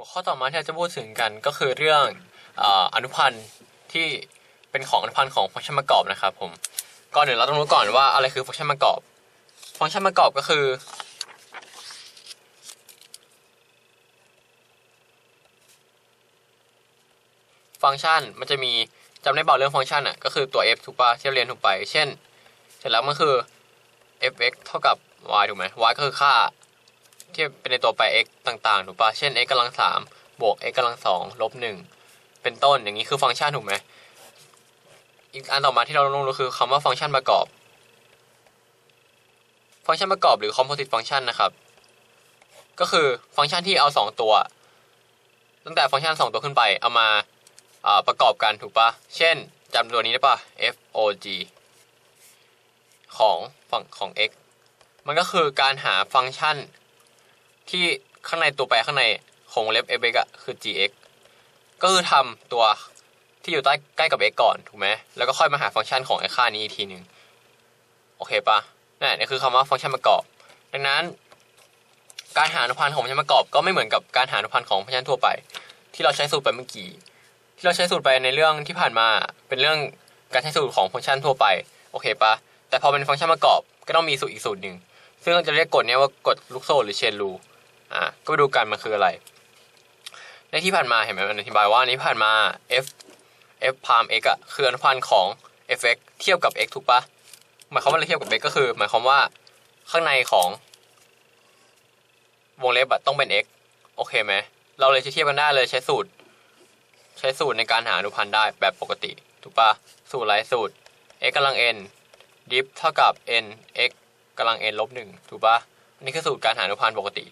หัวข้อต่อมาที่เราจะพูดถึงกันก็คือเรื่องอออนุพันธ์ที่เป็นของอนุพันธ์ของฟังก์ชันประกอบนะครับผมก่อนอื่นเราต้องรู้ก่อนว่าอะไรคือฟังก์ชันประกอบ ฟังก์ชันประกอบก็คือ ฟังก์ชันมันจะมีจำได้เปล่าเรื่องฟังก์ชันอะก็คือตัว f ถูกปะที่เราเรียนถูกไป เช่น เสร็จแล้วมันคือ f(x) เท่ากับ y ถูกไหม y ก็คือค่า ที่เป็นในตัวแปร x ต่างๆถูกปะเช่น x กำลังสามบวก x กำลังสองลบหนึ่งเป็นต้นอย่างนี้คือฟังก์ชันถูกไหมอีกอันต่อมาที่เราต้องรู้คือคำว่าฟังก์ชันประกอบ ฟังก์ชันประกอบหรือ composite function นะครับ ก็คือฟังก์ชันที่เอาสองตัว ตั้งแต่ฟังก์ชันสองตัวขึ้นไปเอามาอ่าประกอบกันถูกปะเช่นจำตัวนี้ได้ปะ f o g ของฝั่งของ x มันก็คือการหาฟังก์ชัน ที่ข้างในตัวแปรข้างในของเล็บ f x อะคือ g x ก็คือทำตัวที่อยู่ใต้ใกล้กับ x ก่อนถูกไหมแล้วก็ค่อยมาหาฟังก์ชันของไอ้ค่านี้อีกทีหนึ่งโอเคปะนั่นนี่คือคำว่าฟังก์ชันประกอบ ดังนั้น การหาอนุพันธ์ของฟังก์ชันประกอบ ก็ไม่เหมือนกับการหาอนุพันธ์ของฟังก์ชันทั่วไป ที่เราใช้สูตรไปเมื่อกี้ที่เราใช้สูตรไปในเรื่องที่ผ่านมาเป็นเรื่องการใช้สูตรของฟังก์ชันทั่วไปโอเคปะแต่พอเป็นฟังก์ชันประกอบก็ต้องมีสูตรอีกสูตรหนึ่งซึ่งเราจะเรียกกฎนี้ว่ากฎลูกโซ่หรือเชนรู อ่าก็ไปดูกันมันคืออะไร ในที่ผ่านมาเห็นไหมมันอธิบายว่าในที่ผ่านมา f f พาม x อะคืออนุพันธ์ของ f(x) เทียบกับ x ถูกปะหมายความว่าอะไรเทียบกับ x ก็คือ หมายความว่าข้างในของวงเล็บอะต้องเป็น x โอเคไหมเราเลยจะเทียบกันได้เลยใช้สูตร ใช้สูตรในการหาอนุพันธ์ได้แบบปกติ ถูกปะสูตรไรสูตร x กำลัง n diff เท่ากับ n x กำลัง n ลบหนึ่งถูกปะอันนี้คือสูตรการหาอนุพันธ์ปกติ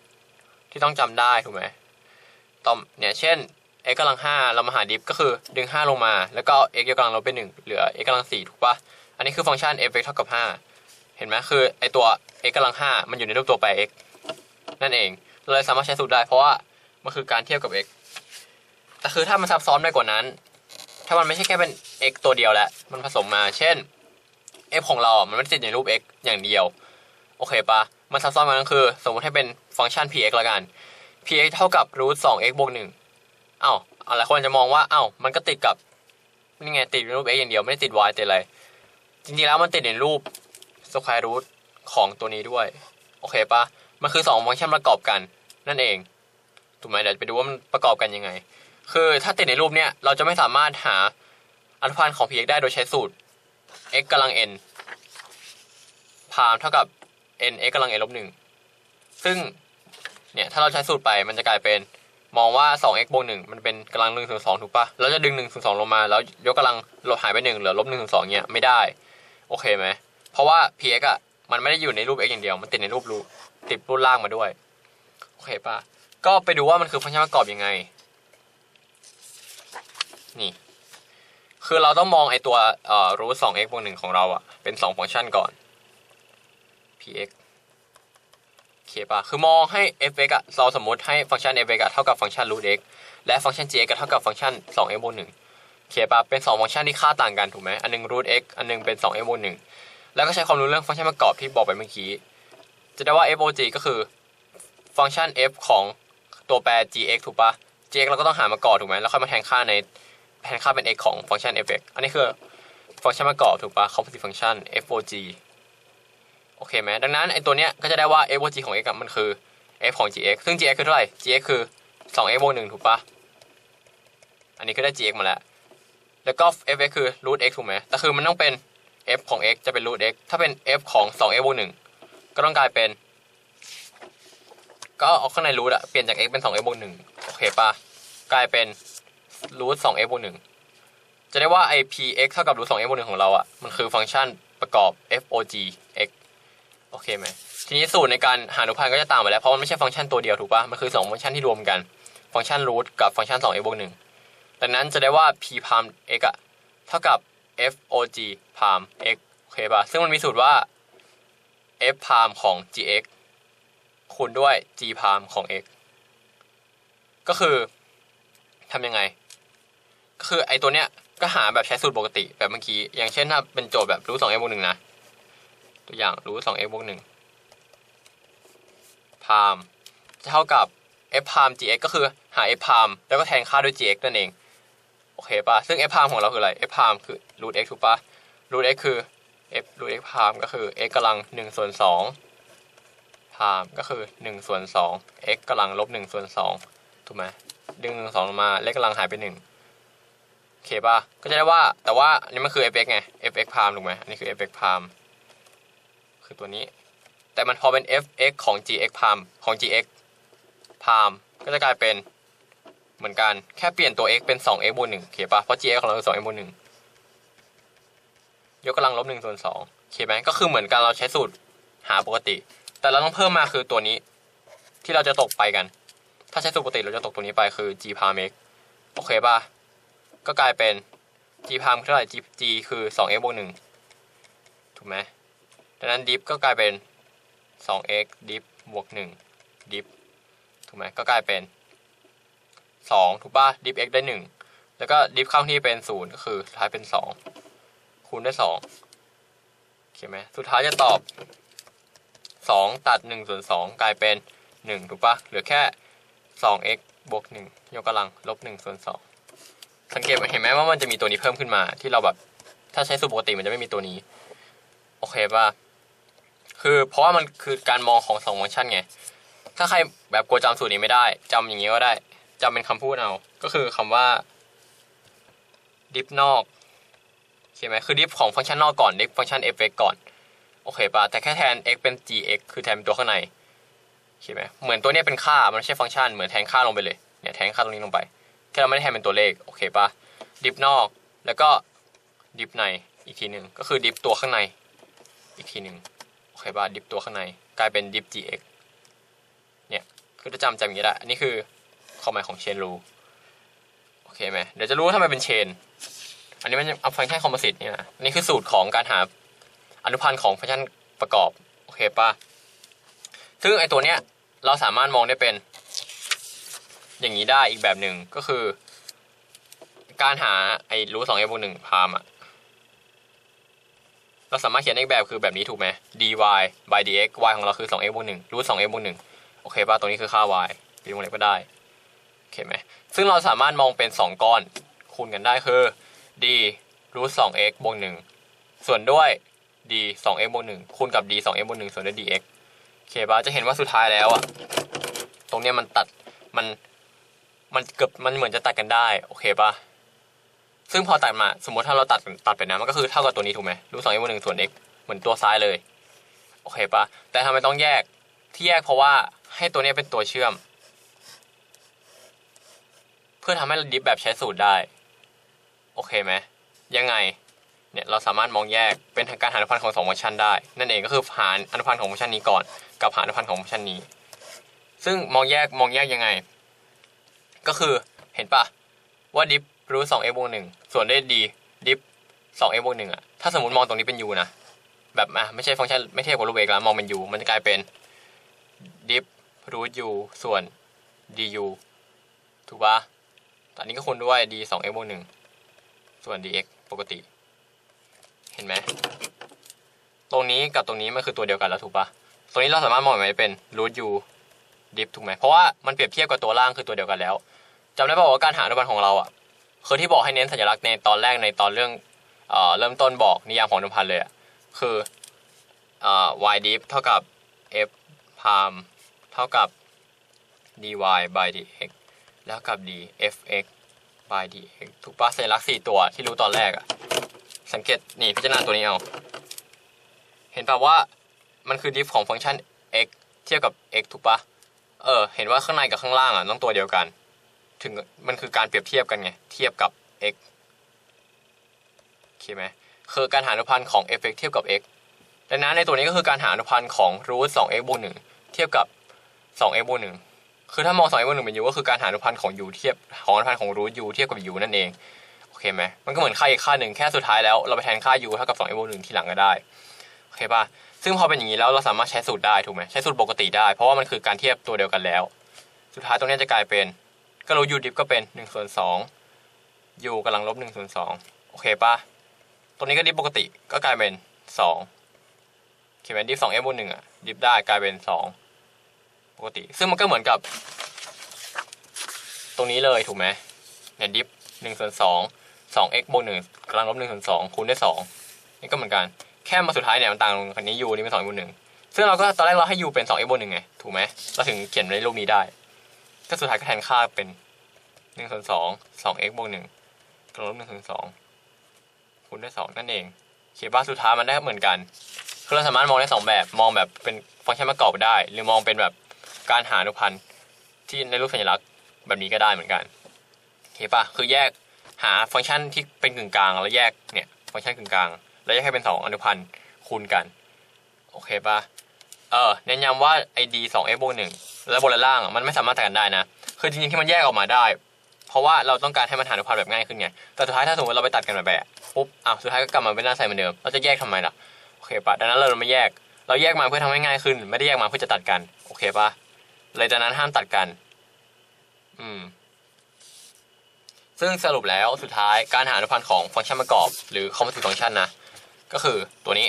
ที่ต้องจำได้ถูกไหมต่อเนี่ยเช่น x กำลังห้าเรามาหา diff ก็คือดึงห้าลงมา แล้วก็ x ยกกำลังลบเป็นหนึ่งเหลือ x กำลังสี่ถูกปะอันนี้คือฟังก์ชัน f(x) เท่ากับห้าเห็นไหมคือไอตัว x กำลังห้ามันอยู่ในรูปตัวแปร x นั่นเองเราเลยสามารถใช้สูตรได้เพราะว่ามันคือการเทียบกับ x แต่คือถ้ามันซับซ้อนไปกว่านั้น ถ้ามันไม่ใช่แค่เป็น x ตัวเดียวแล้วมันผสมมา เช่น f ของเรา มันไม่ติดในรูป x อย่างเดียว โอเคปะมันซับซ้อนมาก็คือ สมมติให้เป็น ฟังก์ชัน px ละกัน px เท่ากับ root 2 x บวกหนึ่งเอ้าอะไรคนจะมองว่าเอ้ามันก็ติดกับนี่ไงติดรูป x อย่างเดียวไม่ได้ติด y ติดอะไร จริงๆแล้วมันติดในรูป square root ของตัวนี้ด้วย โอเคปะมันคือสองฟังก์ชันประกอบกัน นั่นเอง ถูกไหมเดี๋ยวไปดูว่ามันประกอบกันยังไง คือถ้าติดในรูปเนี้ยเราจะไม่สามารถหาอนุพันธ์ของ px ได้โดยใช้สูตร x กำลัง n พามเท่ากับ n x กำลัง n ลบหนึ่งซึ่ง เนี่ยถ้าเราใช้สูตรไปมันจะกลายเป็นมองว่า 2x บวกหนึ่งมันเป็นกำลังหนึ่งถึงสถูกปะเราจะดึงหนึ่งถึงสลงมา แล้วยกกำลังลบหายไปหนึ่งเหลือลบหนึ่งถึงสองเนี่ยไม่ได้ โอเคไหม เพราะว่า px อะมันไม่ได้อยู่ในรูป x อย่างเดียว มันติดในรูปรูติดรูปล่างมาด้วย โอเคปะก็ไปดูว่ามันคือฟังก์ชันประกอบยังไง นี่ คือเราต้องมองไอตัวเอ่อ root 2 x บวกหนึ่งของเราอะเป็นสองฟังก์ชันก่อน px ป่ะ คือมองให้ f(x) อะเราสมมติให้ฟังก์ชัน f(x) อะเท่ากับฟังก์ชัน root x และฟังก์ชัน gx เท่ากับฟังก์ชัน 2x บวกหนึ่งเคป่ะ เป็นสองฟังก์ชันที่ค่าต่างกันถูกไหมอันหนึง root x อันหนึงเป็น 2x บวกหนึ่งแล้วก็ใช้ความรู้เรื่องฟังก์ชันประกอบที่บอกไปเมื่อกี้ จะได้ว่า fog ก็คือฟังก์ชัน f ของตัวแปร gx ถูกปะ gx เราก็ต้องหามาก่อนถูกไหมแล้วค่อยมาแทนค่าในแทนค่าเป็น x ของฟังก์ชัน f(x) อันนี้คือฟังก์ชันประกอบถูกปะ composite function fog โอเคไหมดังนั้นไอตัวเนี้ยก็จะได้ว่า fog ของ x มันคือ f ของ gx ซึ่ง gx คือเท่าไหร่ gx คือ 2x บวก1ถูกปะอันนี้คือได้ gx มาแล้ว แล้วก็ fx คือ root x ถูกไหมแต่คือมันต้องเป็น f ของ x จะเป็น root x ถ้าเป็น f ของ 2x บวก1ก็ต้องกลายเป็น ก็เอาข้างใน root อะเปลี่ยนจาก x เป็น 2x บวก1โอเคปะกลายเป็นรูทสอง x บวกหนึ่งจะได้ว่าไอ px เท่ากับรูทสอง x บวกหนึ่งของเราอะมันคือฟังก์ชันประกอบ fog x โอเคไหมทีนี้สูตรในการหาอนุพันธ์ก็จะต่างไปแล้วเพราะมันไม่ใช่ฟังก์ชันตัวเดียวถูกปะมันคือสองฟังก์ชันที่รวมกันฟังก์ชันรูทกับฟังก์ชันสอง x บวกหนึ่งดังนั้นจะได้ว่า p พาม x อะเท่ากับ fog พาม x โอเคปะซึ่งมันมีสูตรว่า f พามของ gx คูณด้วย g พามของ x ก็คือทำยังไง ก็คือไอตัวเนี้ยก็หาแบบใช้สูตรปกติแบบเมื่อกี้ อย่างเช่นถ้าเป็นโจทย์แบบรูทสอง x บวกหนึ่งนะ ตัวอย่างรูทสอง x บวกหนึ่งพามจะเท่ากับ f พาม gx ก็คือหา f พามแล้วก็แทนค่าด้วย gx นั่นเอง โอเคป่ะซึ่ง f พามของเราคืออะไร f พามคือ root x ถูกป่ะ root x คือ f root x พามก็คือ x กำลัง1ส่วน2พามก็คือ1ส่วน2 x กำลังลบ1ส่วน2ถูกไหมดึง1 2ลงมาเลขกำลังหายไป1โอเคป่ะก็จะได้ว่าแต่ว่าอันนี้มันคือ fx ไง fx พามถูกไหมอันนี้คือ fx พาม คือตัวนี้ แต่มันพอเป็น fx ของ gx พามของ gx พามก็จะกลายเป็นเหมือนกันแค่เปลี่ยนตัว x เป็น 2x บวก1โอเคป่ะเพราะ gx ของเราคือ 2x บวก1ยกกำลังลบ1ส่วน2โอเคไหมก็คือเหมือนกันเราใช้สูตรหาปกติ แต่เราต้องเพิ่มมาคือตัวนี้ ที่เราจะตกไปกัน ถ้าใช้สูตรปกติเราจะตกตัวนี้ไปคือ g พาม x โอเคป่ะก็กลายเป็น g พามเท่าไหร่ g g คือ 2x บวก1ถูกไหม ดังนั้นดิฟก็กลายเป็น 2x ดิฟบวก1ดิฟถูกไหมก็กลายเป็น 2 ถูกป่ะดิฟ x ได้ 1 แล้วก็ดิฟข้าที่เป็น 0 ก็คือสุดท้ายเป็น 2 คูณได้วย2โอเคไหมสุดท้ายจะตอบ 2 ตัด1ส่วน2กลายเป็น 1 ถูกป่ะเหลือแค่ 2x บวก1ยกกำลังลบ1ส่วน2สังเกตเห็นไหมว่ามันจะมีตัวนี้เพิ่มขึ้นมา ที่เราแบบ ถ้าใช้สูตรปกติมันจะไม่มีตัวนี้ โอเคป่ะ คือเพราะว่ามันคือการมองของสองฟังก์ชันไง ถ้าใครแบบกลัวจำสูตรนี้ไม่ได้จำอย่างนี้ก็ได้จำเป็นคำพูดเอา ก็คือคำว่าดิฟนอกใช่ไหมคือดิฟของฟังก์ชันนอกก่อนดิฟฟังก์ชัน f(x) ก่อน โอเคป่ะแต่แค่แทน x เป็น gx คือแทนเป็นตัวข้างในใช่ไหมเหมือนตัวนี้เป็นค่า มันไม่ใช่ฟังก์ชัน เหมือนแทนค่าลงไปเลย เนี่ยแทนค่าตรงนี้ลงไป แค่เราไม่ได้แทนเป็นตัวเลข โอเคป่ะดิฟนอก แล้วก็ดิฟใน อีกทีหนึ่ง ก็คือดิฟตัวข้างใน อีกทีหนึ่ง โอเคป่ะดิฟตัวข้างใน กลายเป็นดิฟ gx เนี่ย คือจะจำจำอย่างนี้ได้ อันนี้คือความหมายของเชนรูโอเคไหมเดี๋ยวจะรู้ว่าทำไมเป็นเชน อันนี้มันเอาฟังก์ชันคอมโพสิตเนี่ยนะอันนี้คือสูตรของการหาอนุพันธ์ของฟังก์ชันประกอบ โอเคป่ะ ซึ่งไอตัวเนี้ยเราสามารถมองได้เป็น อย่างนี้ได้อีกแบบหนึ่งก็คือ การหาไอ้รูสองเอบวกหนึ่งพามอะ เราสามารถเขียนได้อีกแบบคือแบบนี้ถูกไหม dy by dx y ของเราคือ 2x บวก1รูท 2x บวก1โอเคป่ะตรงนี้คือค่า y ปีวงเล็บก็ได้โอเคไหมซึ่งเราสามารถมองเป็น 2 ก้อนคูณกันได้คือ d รูท 2x บวก1ส่วนด้วย d 2x บวก1คูณกับ d 2x บวก1ส่วนด้วย dx โอเคป่ะจะเห็นว่าสุดท้ายแล้วอะตรงเนี้ยมันตัดมันมันเกือบมันเหมือนจะตัดกันได้โอเคป่ะ ซึ่งพอตัดมาสมมติถ้าเราตัดตัดไปนะมันก็คือเท่ากับตัวนี้ถูกไหมรูทสองอ็กบวกหนึ่งส่วน x เหมือนตัวซ้ายเลย โอเคปะแต่ทำไมต้องแยกที่แยกเพราะว่าให้ตัวนี้เป็นตัวเชื่อม เพื่อทำให้เราดิฟแบบใช้สูตรได้ โอเคไหมยังไงเนี่ยเราสามารถมองแยกเป็นทางการหาอนุพันธ์ของสองฟังก์ชันได้ นั่นเองก็คือหารอนุพันธ์ของฟังก์ชันนี้ก่อน กับหารอนุพันธ์ของฟังก์ชันนี้ ซึ่งมองแยกมองแยกยังไง ก็คือเห็นปะว่าดิฟ รูทสองเอ็กบวกหนึ่งส่วนด้วยดีดิฟสองเอ็กบวกหนึ่งอะถ้าสมมติมองตรงนี้เป็นยูนะแบบอะไม่ใช่ฟังก์ชันไม่เทียบกับรูทเอกแล้วมองเป็นยูมันจะกลายเป็นดิฟรูทยูส่วนดียูถูกปะตอนนี้ก็คูณด้วยดีสองเอ็กบวกหนึ่งส่วนดีเอ็กปกติ เห็นไหม ตรงนี้กับตรงนี้มันคือตัวเดียวกันแล้วถูกปะตรงนี้เราสามารถมองแบบนี้เป็นรูทยูดิฟถูกไหม เพราะว่ามันเปรียบเทียบกับตัวล่างคือตัวเดียวกันแล้วจำได้ป่าวว่าการหาอนุพันธ์ของเราอะ คือที่บอกให้เน้นสัญลักษณ์ในตอนแรกในตอนเรื่องเอ่อเริ่มต้นบอกนิยามของอนุพันธ์เลยอะคือเอ่อ y diff เท่ากับ f prime เท่ากับ dy by dx แล้วกับ d fx by dx ถูกปะสัญลักษณ์สี่ตัวที่รู้ตอนแรกอะสังเกตนี่พิจารณาตัวนี้เอาเห็นป่ะว่ามันคือ diff ของฟังก์ชัน x เทียบกับ x ถูกปะเออ เห็นว่าข้างในกับข้างล่างอะต้องตัวเดียวกัน ถึงมันคือการเปรียบเทียบกันไง เทียบกับ x โอเคไหมคือการหาอนุพันธ์ของ f(x) เทียบกับ x ดังนั้นในตัวนี้ก็คือการหาอนุพันธ์ของ root 2x บวก1เทียบกับ 2x บวก1คือถ้ามอง 2x บวก1เป็น u ก็คือการหาอนุพันธ์ของ u เทียบของอนุพันธ์ของ root u เทียบกับ u นั่นเอง โอเคไหมมันก็เหมือนค่าอีกค่าหนึ่งแค่สุดท้ายแล้วเราไปแทนค่า u เท่ากับ 2x บวก1ทีหลังก็ได้ โอเคป่ะ ซึ่งพอเป็นอย่างนี้แล้วเราสามารถใช้สูตรได้ถูกไหมใช้สูตรปกติได้ เพราะว่ามันคือการเทียบตัวเดียวกันแล้ว สุดท้ายตรงนี้จะกลายเป็น ก็รู้ u diff ก็เป็น1ส่วน2 u กำลังลบ1ส่วน2โอเคปะตรงนี้ก็ดิฟปกติก็กลายเป็น2เขียนเป็นดิฟ2 f บน1อะดิฟได้กลายเป็น 2 ปกติ ซึ่งมันก็เหมือนกับ ตรงนี้เลยถูกไหมเนี่ยดิฟหนึ่งส่วนสองสอง x บวกหนึ่งกำลังลบหนึ่งส่วนสองคูณด้วยสองนี่ก็เหมือนกัน แค่มาสุดท้ายเนี่ยมันต่างตรงคันนี้ u นี่เป็นสองบวกหนึ่งซึ่งเราก็ตอนแรกเราให้ u เป็นสอง x บวกหนึ่งไง ถูกไหมเราถึงเขียนในรูปนี้ได้ ก็สุดท้ายก็แทนค่าเป็นหนึ่งส่วนสองสอง x บวกหนึ่งกำลังลบหนึ่งส่วนสองคูณด้วยสองนั่นเองเขียนว่าสุดท้ายมันได้เหมือนกันคือเราสามารถมองได้สองแบบมองแบบเป็นฟังก์ชันประกอบได้ หรือมองเป็นแบบการหาอนุพันธ์ที่ในรูปสัญลักษณ์แบบนี้ก็ได้เหมือนกันโอเคปะคือแยกหาฟังก์ชันที่เป็นกึ่งกลางแล้วแยกเนี่ยฟังก์ชันกึ่งกลาง แล้วแยกให้เป็นสองอนุพันธ์คูณกันโอเคปะ เออเน้นย้ำว่าไอดีสองเอฟบวกหนึ่งและบนและล่างมันไม่สามารถแตกกันได้นะ คือจริงๆที่มันแยกออกมาได้ เพราะว่าเราต้องการให้มันหาอนุพันธ์แบบง่ายขึ้นไงแต่สุดท้ายถ้าสมมติเราไปตัดกันแบบแบบปุ๊บอ้าวสุดท้ายก็กลับมาเป็นหน้าใสเหมือนเดิมเราจะแยกทำไมล่ะโอเคปะดังนั้นเราไม่แยกเราแยกมาเพื่อทำให้ง่ายขึ้น ไม่ได้แยกมาเพื่อจะตัดกันโอเคปะเลยจากนั้นห้ามตัดกัน อืม ซึ่งสรุปแล้วสุดท้ายการหาอนุพันธ์ของฟังก์ชันประกอบ หรือ commutative function นะก็คือตัวนี้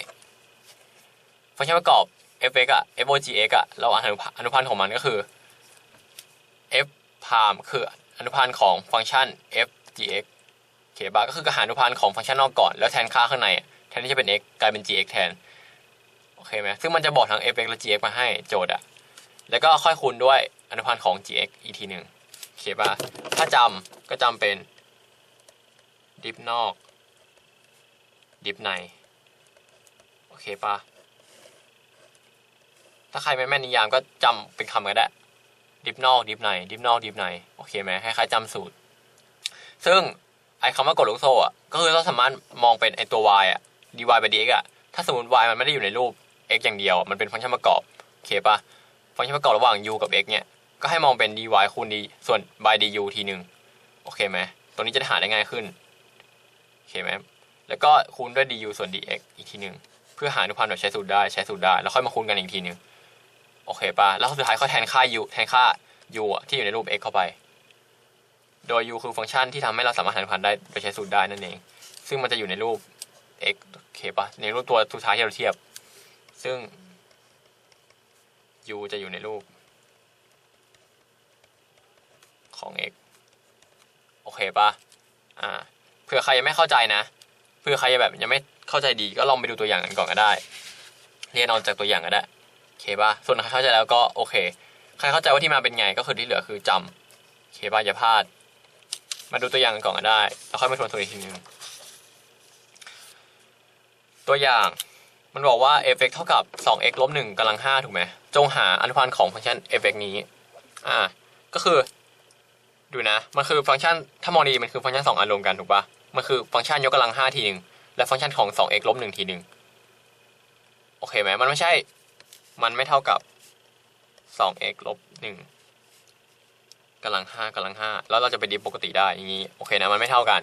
ฟังก์ชันประกอบ f(x) อะ f(o)(g(x) อะเราอนุพันธ์อนุพันธ์ของมันก็คือ f พามคืออนุพันธ์ของฟังก์ชัน f gx เคปะก็คือการอนุพันธ์ของฟังก์ชันนอกก่อน แล้วแทนค่าข้างในแทนที่จะเป็น x กลายเป็น gx แทนโอเคไหมซึ่งมันจะบอกทั้ง fx และ gx มาให้โจทย์อะแล้วก็ค่อยคูณด้วยอนุพันธ์ของ gx อีกทีหนึ่งเคปะถ้าจำก็จำเป็นดิฟนอกดิฟในโอเคป่ะ ถ้าใครไม่แม่นนิยามก็จำเป็นคำก็ได้ดิฟนอกดิฟในดิฟนอกดิฟในโอเคไหมคล้ายๆจำสูตร ซึ่งไอ้คำว่ากดลูกโซ่อะก็คือเราสามารถมองเป็นไอ้ตัว y อะ dy ไป dx อะถ้าสมมติ y มันไม่ได้อยู่ในรูป x อย่างเดียว มันเป็นฟังก์ชันประกอบโอเคปะฟังก์ชันประกอบระหว่าง u กับ x เนี่ยก็ให้มองเป็น dy คูณ d ส่วน by du ทีหนึ่งโอเคไหมตัวนี้จะหาได้ง่ายขึ้นโอเคไหมแล้วก็คูณด้วย du ส่วน dx อีกทีหนึ่งเพื่อหาอนุพันธ์แบบใช้สูตรได้ใช้สูตรได้ แล้วค่อยมาคูณกันอีกทีหนึ่ง โอเคปะแล้วสุดท้ายค่อยแทนค่า u แทนค่า u อะที่อยู่ในรูป x เข้าไป โดย u คือฟังก์ชันที่ทำให้เราสามารถหาอนุพันได้โดยใช้สูตรได้นั่นเอง ซึ่งมันจะอยู่ในรูป x โอเคปะในรูปตัวสุดท้ายที่เราเทียบ ซึ่ง u จะอยู่ในรูป ของ x โอเคปะอ่า เผื่อใครยังไม่เข้าใจนะ เผื่อใครแบบยังไม่เข้าใจดีก็ลองไปดูตัวอย่างกันก่อนก็ได้ เรียนเอาจากตัวอย่างก็ได้ เคปะส่วนใครเข้าใจแล้วก็โอเค ใครเข้าใจว่าที่มาเป็นไงก็คือที่เหลือคือจำเคป่ะอย่าพลาด มาดูตัวอย่างกันก่อนก็ได้แล้วค่อยมาทวนตัวอีกทีนึงตัวอย่างมันบอกว่า f(x) เท่ากับ 2x ลบ1กำลัง5ถูกไหมจงหาอนุพันธ์ของฟังก์ชัน f(x) นี้ อ่า ก็คือ ดูนะ มันคือฟังก์ชัน ถ้ามองดีมันคือฟังก์ชัน 2 อันรวมกันถูกปะมันคือฟังก์ชันยกกำลัง5ทีหนึ่งและฟังก์ชันของ 2x ลบ1ทีหนึ่งโอเคไหมมันไม่ใช่ มันไม่เท่ากับ 2x ลบ1กำลัง5กำลัง5แล้วเราจะไปดิฟปกติได้อย่างนี้โอเคนะมันไม่เท่ากัน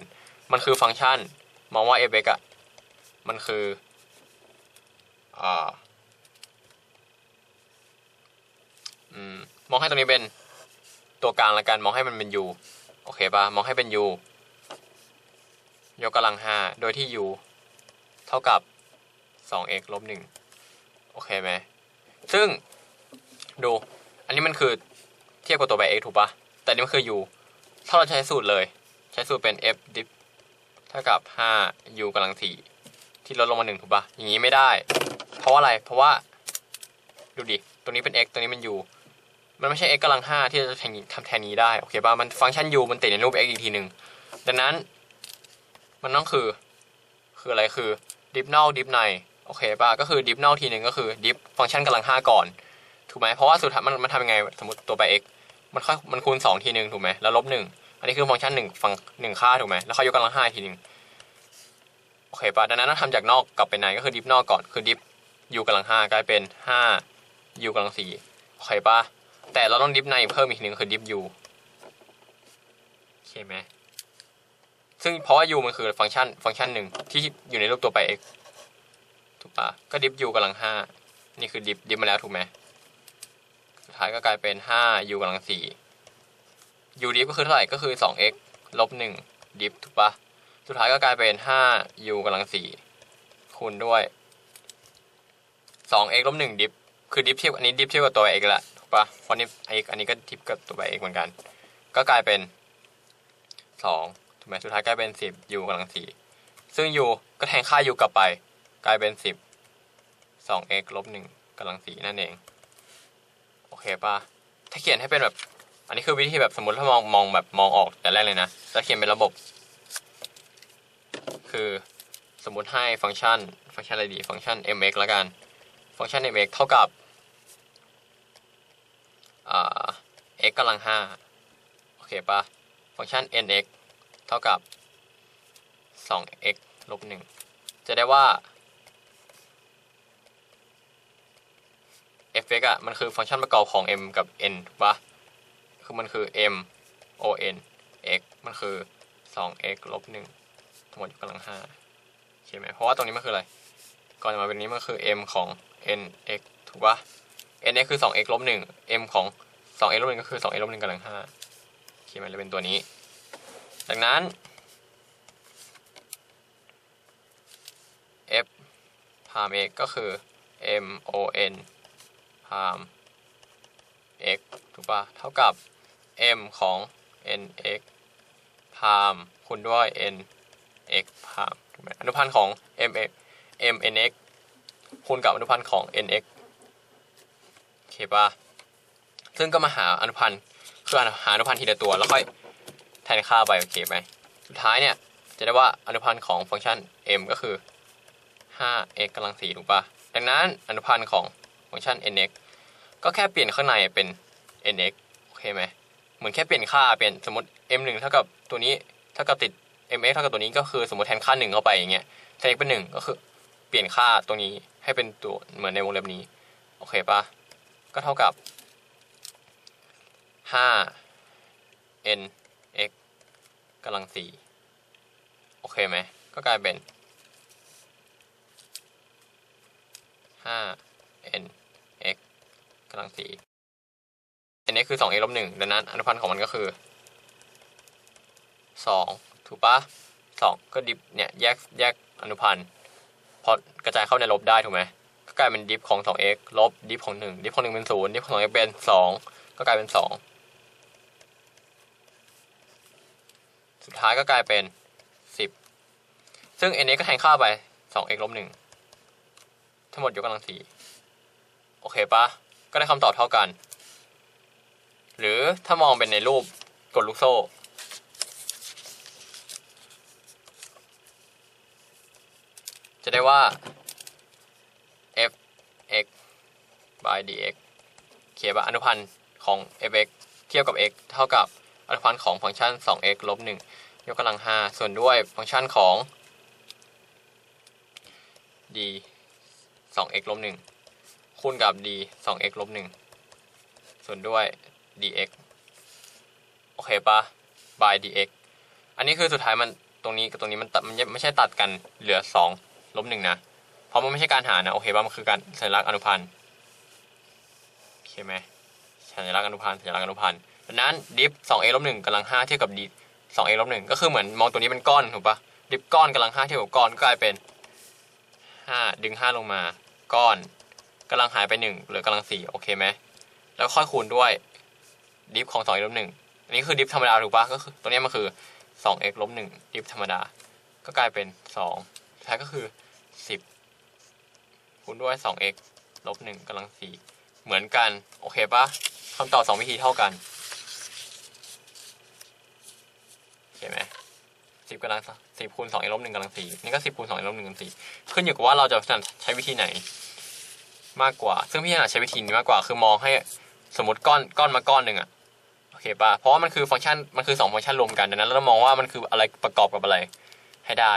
มันคือฟังก์ชันมองว่า f(x) อะมันคืออ่าอืมมองให้ตรงนี้เป็นตัวกลางละกันมองให้มันเป็น u โอเคปะมองให้เป็น u ยกกำลัง 5 โดยที่ u เท่ากับ 2x ลบ1โอเคไหม ซึ่งดู อันนี้มันคือเทียบกับตัวแบ x ถูกปะแต่นี่มันคือ u ถ้าเราใช้สูตรเลย ใช้สูตรเป็น f diff เท่ากับ 5 u กำลัง 4 ที่ลดลงมา 1 ถูกปะอย่างนี้ไม่ได้ เพราะอะไร เพราะว่า ดูดิ ตัวนี้เป็น x ตัวนี้เป็น u มันไม่ใช่ x กำลัง 5 ที่จะทำแทนนี้ได้ โอเคปะมันฟังก์ชัน u มันติดในรูป x อีกทีหนึ่งดังนั้น มันต้องคือ คืออะไรคือ diff นอก diff ใน โอเคปะก็คือ diff นอกทีหนึ่งก็คือ diff ฟังก์ชันกำลัง5ก่อน ถูกไหมเพราะว่าสุดท้ายมันมันทำยังไงสมมติตัวไป x มันค่อยมันคูณ2ทีหนึ่งถูกไหมแล้วลบหนึ่งอันนี้คือฟังก์ชันหนึ่งฟังหนึ่งค่าถูกไหมแล้วค่อยยกกำลังห้าทีหนึ่งโอเคปะดังนั้นต้องทำจากนอกกลับไปในก็คือดิฟนอกก่อนคือดิฟ u กำลังห้ากลายเป็นห้า u กำลังสี่โอเคปะแต่เราต้องดิฟในเพิ่มอีกทีหนึ่งคือดิฟ u โอเคไหมซึ่งเพราะว่า u มันคือฟังก์ชันฟังก์ชันหนึ่งที่อยู่ในรูปตัวไป x ถูก ปะก็ดิฟ u กำลังห้านี่คือดิฟดิฟมาแล้วถูกไหมสุดท้ายก็กลายเป็น5 u กำลัง4 u diff ก็คือเท่าไหร่ก็คือ 2x ลบ1 diff ถูกปะสุดท้ายก็กลายเป็น5 u กำลัง4คูณด้วย 2x ลบ1 diff คือ diff เทียบอันนี้ diff เทียบกับตัว x ละถูกปะเพราะนี่ x อันนี้ก็ diff กับตัว x เหมือนกัน ก็กลายเป็นสองถูกไหมสุดท้ายกลายเป็นสิบ u กำลังสี่ซึ่ง u ก็แทนค่า u กลับไป กลายเป็นสิบ สอง x ลบหนึ่งกำลังสีนั่นเอง โอเคป่ะถ้าเขียนให้เป็นแบบ อันนี้คือวิธีแบบสมมติถ้ามองมองแบบมองออกแต่แรกเลยนะจะเขียนเป็นระบบ คือสมมติให้ฟังก์ชัน ฟังก์ชันอะไรดี ฟังก์ชัน mx ล้วกัน ฟังก์ชัน mx เท่ากับอ่า x กำลังห้าโอเคปะฟังก์ชัน nx เท่ากับ 2x ลบหนึ่งจะได้ว่า f(x) อะมันคือฟังก์ชันประกอบของ m กับ n ถูกปะคือมันคือ m o n x มันคือ 2x ลบหนึ่งทั้งหมดยกกำลังห้าโอเคไหมเพราะว่าตรงนี้มันคืออะไร ก่อนจะมาเป็นนี้มันคือ m ของ n x ถูกปะ n x คือ 2x ลบหนึ่ง m ของ 2x ลบหนึ่งก็คือ 2x ลบหนึ่งกำลังห้าโอเคมันจะเป็นตัวนี้ ดังนั้น f พาม x ก็คือ m o n พาม x ถูกปะเท่ากับ m ของ n x พามคูณด้วย n x พามถูกไหมอนุพันธ์ของ m x m n x คูณกับอนุพันธ์ของ n x โอเคปะซึ่งก็มาหาอนุพันธ์คือหาอนุพันธ์ทีละตัวแล้วค่อยแทนค่าไปโอเคไหมสุดท้ายเนี่ยจะได้ว่าอนุพันธ์ของฟังก์ชัน m ก็คือ 5x กำลัง4ถูกปะดังนั้นอนุพันธ์ของฟังก์ชัน nx ก็แค่เปลี่ยนข้างในเป็น nx โอเคไหมเหมือนแค่เปลี่ยนค่าเปลี่ยนสมมติ m 1เท่ากับตัวนี้เท่ากับติด mx เท่ากับตัวนี้ก็คือสมมติแทนค่า1เข้าไปอย่างเงี้ยแทน x เป็น 1 ก็คือเปลี่ยนค่าตัวนี้ให้เป็นตัวเหมือนในวงเล็บนี้ โอเคปะก็เท่ากับ5 n x กำลัง4โอเคไหมก็กลายเป็น5 n ำลังสี่ n x คือ2 x ลบหนึ่งดังนั้นอนุพันธ์ของมันก็คือ2ถูกปะ2ก็ดิฟเนี่ยแยกแยกอนุพันธ์พอกระจายเข้าในลบได้ถูกไหมก็กลายเป็นดิฟของ 2x ลบดิฟของ 1 ดิฟของ 1 เป็น 0 ดิฟของ 2x เป็น 2 ก็กลายเป็น 2 สุดท้ายก็กลายเป็น 10 ซึ่ง n x ก็แทนค่าไป 2x ลบ1ทั้งหมดยกกำลังสี่โอเคปะ ก็ได้คำตอบเท่ากัน หรือถ้ามองเป็นในรูปกดลูกโซ่ จะได้ว่า f x by dx เขียนว่าอนุพันธ์ของ f x เทียบกับ x เท่ากับอนุพันธ์ของฟังก์ชัน 2x ลบ1ยกกำลัง 5 ส่วนด้วยฟังก์ชันของ d 2x ลบ1 คูณกับ d 2x ลบ1ส่วนด้วย dx โอเคปะ by dx อันนี้คือสุดท้ายมันตรงนี้กับตรงนี้มันตัดมันไม่ใช่ตัดกันเหลือ2ลบ1นะ เพราะมันไม่ใช่การหารนะ โอเคปะมันคือการสัญลักษณ์อนุพันธ์โอเคไหมสัญลักษณ์อนุพันธ์สัญลักษณ์อนุพันธ์ดังนั้นดิฟ 2x ลบ1กำลัง5เทียบกับ d 2x ลบ1ก็คือเหมือนมองตัวนี้เป็นก้อนถูกปะดิฟก้อนกำลัง5เทียบกับก้อนก็กลายเป็น5ดึง 5 ลงมาก้อน กำลังหายไป1เหลือกำลัง4โอเคไหมแล้วค่อยคูณด้วยดิฟของ2 x ลบ1อันนี้คือดิฟธรรมดาถูกปะก็คือตัวนี้มันคือ 2x ลบ1ดิฟธรรมดา ก็กลายเป็นสุดท้ายก็คือ10คูณด้วย 2x ลบ1กำลัง4เหมือนกัน โอเคปะคำตอบ2วิธีเท่ากันโอเคไหม10กำลัง10คูณ2 x ลบ1กำลัง4นี่ก็10คูณ2 x ลบ1กำลัง4ขึ้นอยู่กับว่าเราจะใช้วิธีไหน มากกว่า ซึ่งพี่ถนัดใช้วิธีนี้มากกว่า คือมองให้สมมติก้อนก้อนมาก้อนหนึ่งอะโอเคปะเพราะว่ามันคือฟังก์ชัน มันคือสองฟังก์ชันรวมกันดังนั้นเราต้องมองว่ามันคืออะไรประกอบกับอะไรให้ได้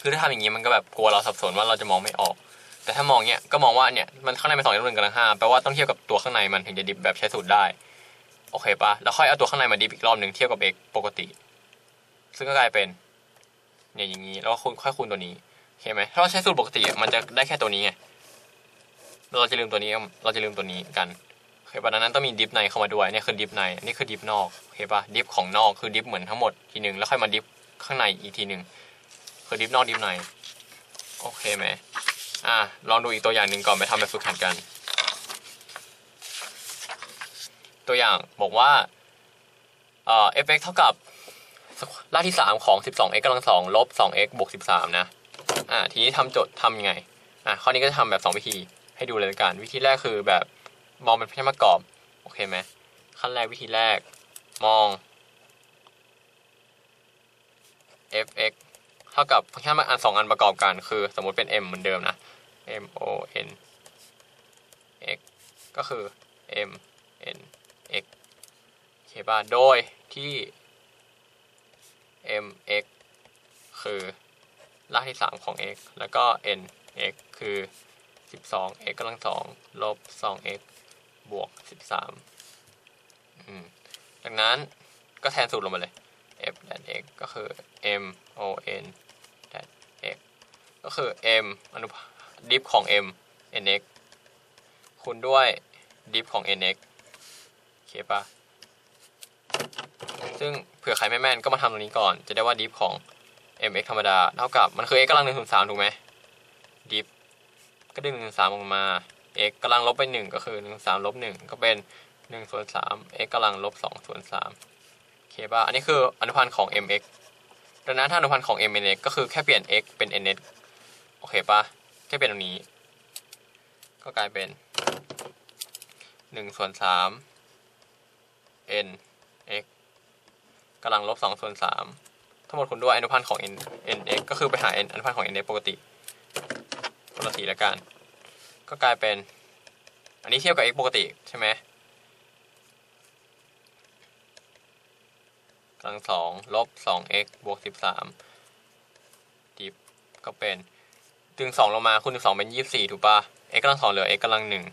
คือถ้าทำอย่างนี้มันก็แบบกลัวเราสับสนว่าเราจะมองไม่ออก แต่ถ้ามองเนี้ยก็มองว่าเนี่ยมันข้างในเป็นสองลบหนึ่งกำลังห้าแปลว่าต้องเทียบกับตัวข้างในมันถึงจะดิฟแบบใช้สูตรได้โอเคปะแล้วค่อยเอาตัวข้างในมาดิฟอีกรอบหนึ่งเทียบกับ x ปกติ ซึ่งก็กลายเป็นเนี่ยอย่างนี้แล้วก็คูณค่อยคูณตัวนี้โอเคไหมถ้าเราใช้สูตรปกติมันจะได้แค่ตัวนี้ไง เราจะลืมตัวนี้เราจะลืมตัวนี้กันโอเคปะดังนั้นต้องมีดิฟในเข้ามาด้วยเนี่ยคือดิฟในอันนี้คือดิฟนอกโอเคปะดิฟของนอกคือดิฟเหมือนทั้งหมดทีหนึ่งแล้วค่อยมาดิฟข้างในอีกทีหนึ่งคือดิฟนอกดิฟในโอเคไหมอะลองดูอีกตัวอย่างหนึ่งก่อนไปทำแบบฝึกหัดกัน ตัวอย่างบอกว่าเอ่อ fx เท่ากับรากที่ 3 ของ 12x กำลัง2ลบ 2x บวก 13 นะ อ่า ทีนี้ทำโจทย์ทำยังไง อ่าข้อนี้ก็จะทำแบบ 2 วิธี ให้ดูเลยละกัน วิธีแรกคือแบบมองเป็นแค่ประกอบโอเคไหมขั้นแรกวิธีแรก มอง fx เท่ากับฟังก์ชันอันสองอันประกอบกัน คือสมมติเป็น m เหมือนเดิมนะ m o n x ก็คือ m n x โอเคป่ะโดยที่ m x คือรากที่ 3 ของ x แล้วก็ n x คือ 12 x กำลัง2ลบ2 x บวก 13อืมดังนั้นก็แทนสูตรลงมาเลย f แ x ก็คือ m o n x ก็คือ m อนุดิฟของ m n x คูณด้วยดิฟของ n x โอเคปะซึ่งเผื่อใครไม่แม่นก็มาทำตรงนี้ก่อน จะได้ว่าดิฟของ m x ธรรมดา เท่ากับมันคือ x กำลังหนึ่งส่วนสามถูกไหมดิฟ ก็ดึงหนึ่งสามออกมา x กำลังลบไปหนึ่งก็คือหนึ่งสามลบหนึ่งก็เป็นหนึ่งส่วนสาม x กำลังลบสองส่วนสามโอเคป่ะอันนี้คืออนุพันธ์ของ mx ดังนั้นถ้าอนุพันธ์ของ mnx ก็คือแค่เปลี่ยน x เป็น nx โอเคป่ะแค่เปลี่ยนตรงนี้ ก็กลายเป็นหนึ่งส่วนสาม n x กำลังลบสองส่วนสามทั้งหมดคูณด้วยอนุพันธ์ของ n n x ก็คือไปหา n อนุพันธ์ของ n x ปกติ ปกติแล้วกัน ก็กลายเป็น อันนี้เทียบกับ x ปกติใช่ไหมกำลังสองลบสอง x บวกสิบสามดิฟก็เป็นดึงสองลงมาคูณดึงสองเป็นยี่สิบสี่ถูกปะ x กำลังสองเหลือ x กำลังหนึ่ง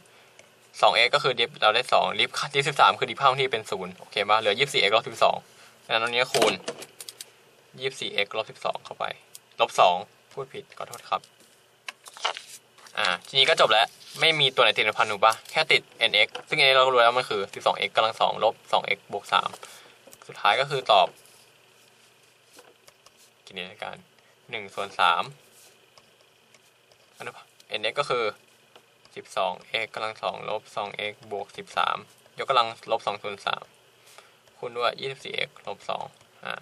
สอง x ก็คือดิฟเราได้สองดิฟดิฟสิบสามคือดิฟเข้าที่เป็นศูนย์โอเคปะเหลือยี่สิบสี่ x ลบสิบสองดังนั้นตรงนี้คูณยี่สิบสี่ x ลบสิบสองเข้าไป ลบสองพูดผิดขอโทษครับ อ่าทีนี้ก็จบแล้ว ไม่มีตัวไหนติดในพันถูกปะแค่ติด nx ซึ่ง nx เราก็รู้แล้วมันคือ 12x กำลังสองลบ 2x บวก 3 สุดท้ายก็คือตอบ กินในการ1ส่วน3อนุพันธ์ nx ก็คือ 12x กำลังสองลบ 2x บวก 13 ยกกำลังลบ2ส่วน3คูณด้วย 24x ลบ2อ่า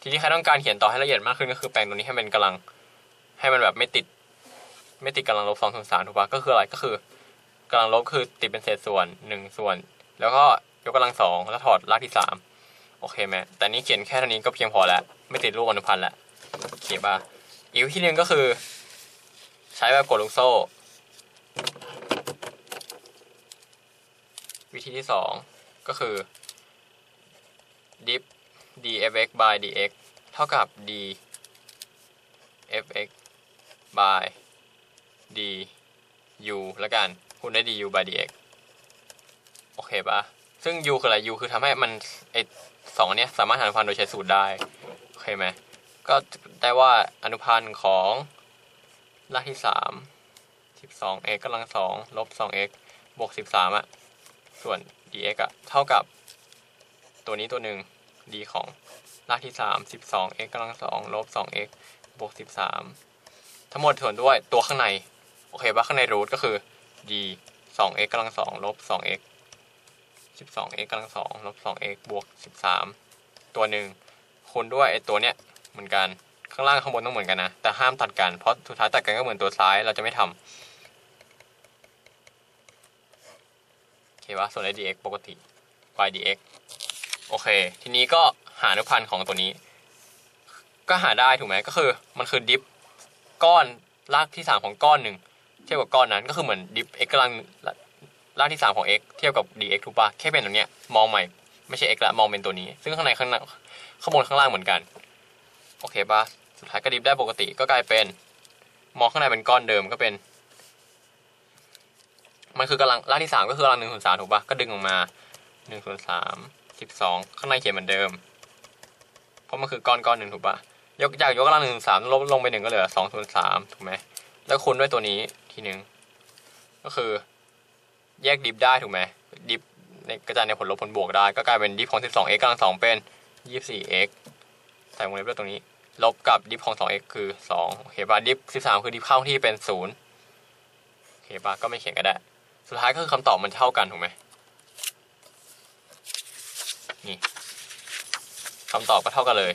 ทีนี้ใครต้องการเขียนต่อให้ละเอียดมากขึ้นก็คือแปลงตรงนี้ให้มันกำลังให้มันแบบไม่ติด ไม่ติดกำลังลบสองส่วนสามถูกปะก็คืออะไรก็คือกำลังลบคือติดเป็นเศษส่วนหนึ่งส่วน แล้วก็ยกกำลังสองแล้วถอดรากที่สามโอเคไหมแต่นี้เขียนแค่เท่านี้ก็เพียงพอแล้ว ไม่ติดรูปอนุพันธ์แล้วโอเคป่ะอีกวิธีหนึ่งก็คือ ใช้แบบกดลูกโซ่ วิธีที่สองก็คือ dip dfx by dx เท่ากับ d fx by d u แล้วกันคูณด้วย du by dx โอเคปะซึ่ง u คืออะไร u คือทำให้มันไอสองอันเนี้ยสามารถหาอนุพันธ์โดยใช้สูตรได้ โอเคไหมก็ได้ว่าอนุพันธ์ของรากที่สามสิบสอง x กำลังสองลบสอง x บวกสิบสามอะส่วน dx อะเท่ากับตัวนี้ตัวหนึ่ง d ของรากที่สามสิบสอง x กำลังสองลบสอง x บวกสิบสามทั้งหมดส่วนด้วยตัวข้างใน โอเคปะข้างในรูทก็คือ d 2 x กำลัง2ลบ 2 x 12 x กำลัง2ลบ 2 x บวก 13 ตัวหนึ่งคูณด้วยไอตัวเนี้ยเหมือนกันข้างล่างข้างบนต้องเหมือนกันนะ แต่ห้ามตัดกัน เพราะสุดท้ายตัดกันก็เหมือนตัวซ้ายเราจะไม่ทำโอเคปะส่วน dx ปกติ y dx โอเค ทีนี้ก็หาอนุพันธ์ของตัวนี้ ก็หาได้ถูกไหมก็คือมันคือดิฟก้อนรากที่สามของก้อนหนึ่ง เทียบกับก้อนนั้นก็คือเหมือนดิฟ x กำลังรากที่สามของ x เทียบกับ dx ถูกปะแค่เป็นตรงเนี้ยมองใหม่ไม่ใช่ x ละมองเป็นตัวนี้ ซึ่งข้างในข้างหน้าข้างบนข้างล่างเหมือนกัน โอเคปะสุดท้ายก็ดิฟได้ปกติก็กลายเป็น มองข้างในเป็นก้อนเดิมก็เป็น มันคือกำลังรากที่สามก็คือกำลังหนึ่งส่วนสามถูกปะก็ดึงออกมาหนึ่งส่วนสามสิบสองข้างในเขียนเหมือนเดิม เพราะมันคือก้อนก้อนหนึ่งถูกปะยกจากยกกำลังหนึ่งสามลบลงไปหนึ่งก็เหลือสองส่วนสามถูกไหมแล้วคูณด้วยตัวนี้ ทีหนึ่งก็คือแยกดิฟได้ถูกไหมดิฟในกระจายในผลลบผลบวกได้ ก็กลายเป็นดิฟของสิบสอง x กำลังสองเป็นยี่สิบสี่ x ใส่วงเล็บด้วยตรงนี้ ลบกับดิฟของสอง x คือสองโอเคป่ะดิฟสิบสามคือดิฟเข้าที่เป็นศูนย์โอเคป่ะก็ไม่เขียนก็ได้ สุดท้ายก็คือคำตอบมันเท่ากันถูกไหมนี่คำตอบก็เท่ากันเลย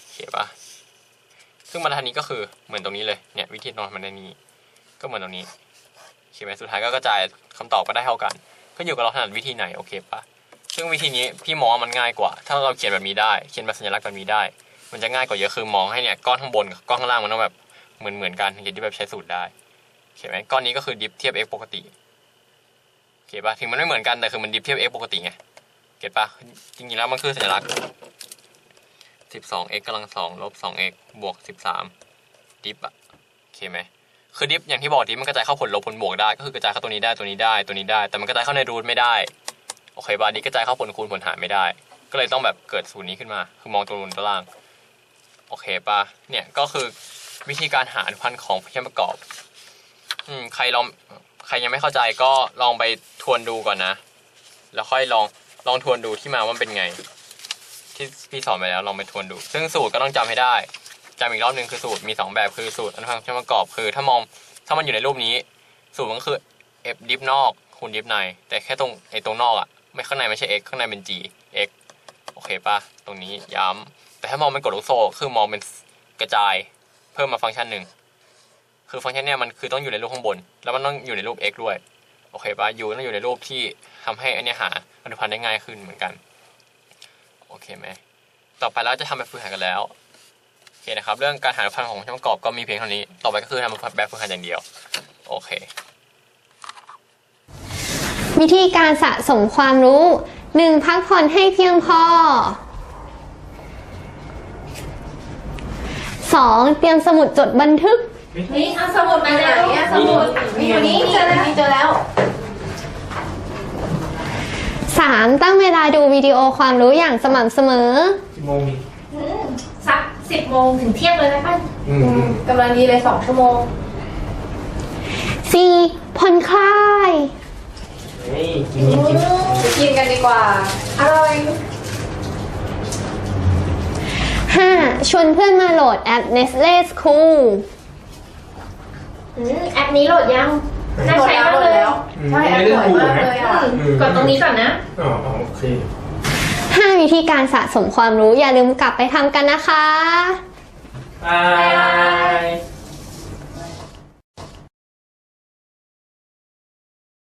โอเคปะ ซึ่งบรรทัดนี้ก็คือเหมือนตรงนี้เลยเนี่ยวิธีนอนมันในนี้ ก็เหมือนตรงนี้โอเคไหมสุดท้ายก็กระจายคำตอบก็ได้เท่ากันก็อยู่กับเราถนัดวิธีไหนโอเคปะซึ่งวิธีนี้พี่มองว่ามันง่ายกว่า ถ้าเราเขียนแบบนี้ได้ เขียนแบบสัญลักษณ์แบบนี้ได้ มันจะง่ายกว่าเยอะคือมองให้เนี่ยก้อนข้างบนกับก้อนข้างล่างมันต้องแบบเหมือนเหมือนกันถึงจะแบบใช้สูตรได้โอเคไหมก้อนนี้ก็คือดิฟเทียบ x ปกติโอเคปะถึงมันไม่เหมือนกันแต่คือมันดิฟเทียบ x ปกติไงเก็ตปะจริงๆแล้วมันคือสัญลักษณ์ 12x กำลังสองลบ 2x บวก 13 ดิฟอะโอเคไหมคือดิฟอย่างที่บอกดิฟมันกระจายเข้าผลลบผลบวกได้ ก็คือกระจายเข้าตัวนี้ได้ตัวนี้ได้ตัวนี้ได้ แต่มันกระจายเข้าในรูทไม่ได้ โอเคบาดิฟกระจายเข้าผลคูณผลหารไม่ได้ ก็เลยต้องแบบเกิดสูตรนี้ขึ้นมา คือมองตัวบนตัวล่าง โอเคปะเนี่ยก็คือวิธีการหาอนุพันธ์ของพยัญชนะประกอบ อืมใครลองใครยังไม่เข้าใจก็ลองไปทวนดูก่อนนะ แล้วค่อยลองลองทวนดูที่มาว่าเป็นไง ที่พี่สอนไปแล้วลองไปทวนดู ซึ่งสูตรก็ต้องจำให้ได้จำอีกรอบหนึ่งคือสูตรมีสองแบบคือสูตรอนุพันธ์พยัญชนประกอบคือถ้ามองถ้ามันอยู่ในรูปนี้ สูตรมันก็คือ f ดิฟนอกคูณดิฟใน แต่แค่ตรงไอ้ตรงนอกอะไม่ข้างในไม่ใช่ x ข้างในเป็น g x โอเคปะตรงนี้ย้ำแต่ถ้ามองเป็นกดลูกโซ่คือมองเป็นกระจายเพิ่มมาฟังก์ชันหนึ่งคือฟังก์ชันเนี่ยมันคือต้องอยู่ในรูปข้างบน แล้วมันต้องอยู่ในรูป x ด้วยโอเคปะ u ต้องอยู่ในรูปที่ทำให้อันเนี้หาอนุพันธ์ได้ง่ายขึ้นเหมือนกัน อเคไหมต่อไปเราจะทำแบบฝึกหัดกันแล้วโอเคนะครับ เรื่องการหาอนุพันธ์ของช่องประกอบก็มีเพียงเท่านี้ ต่อไปก็คือทำแบบฝึกหัดอย่างเดียว โอเค วิธีการสะสมความรู้ 1. พักผ่อนให้เพียงพอ 2. เตรียมสมุดจดบันทึก นี่เอาสมุดมาไหนอะสมุดนี่อยู่นี่เจอแล้วเจอแล้ว 3. ตั้งเวลาดูวิดีโอความรู้อย่างสม่ำเสมอ กี่โมงนี่อืมสักสิบโมงถึงเที่ยงเลยไหมป้าอืมกำลังดีเลยสองชั่วโมง 4. ผ่อนคลาย เฮ้ยกินกินกินไปกินกันดีกว่า อร่อย 5. ชวนเพื่อนมาโหลดแอป Nestle School อืมแอปนี้โหลดยัง น่าใช้มากเลย ใช่แอปสวยมากเลยอะกดตรงนี้ก่อนนะอ๋ออ๋อโอเค5วิธีการสะสมความรู้อย่าลืมกลับไปทำกันนะคะ บาย